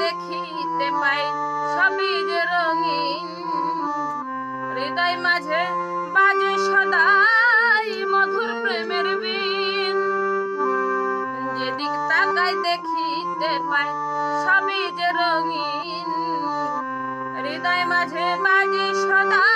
দেখিতে পাই, সবই যে রঙিন। হৃদয় মাঝে বাজে সদাই মধুর প্রেমের বিন যেদিক তাকাই দেখিতে পাই, সবই যে রঙিন। হৃদয় মাঝে বাজে সদাই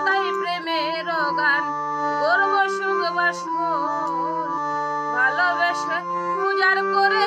সদাই প্রেমের গান করব সুখ বাস ভালোবেসে পূজার করে।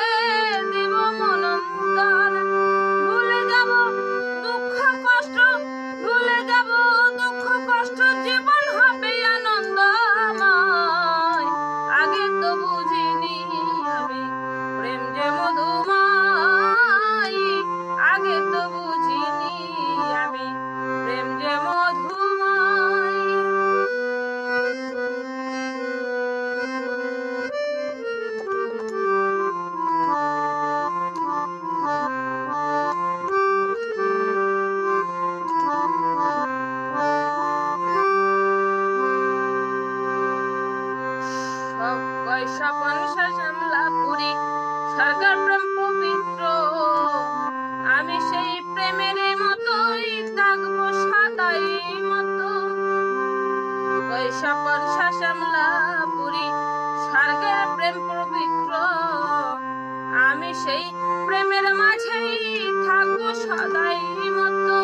স্বপন শামলা পুরী স্বর্গের প্রেম পবিত্র। আমি সেই প্রেমের মাঝেই থাকব সদাই মতো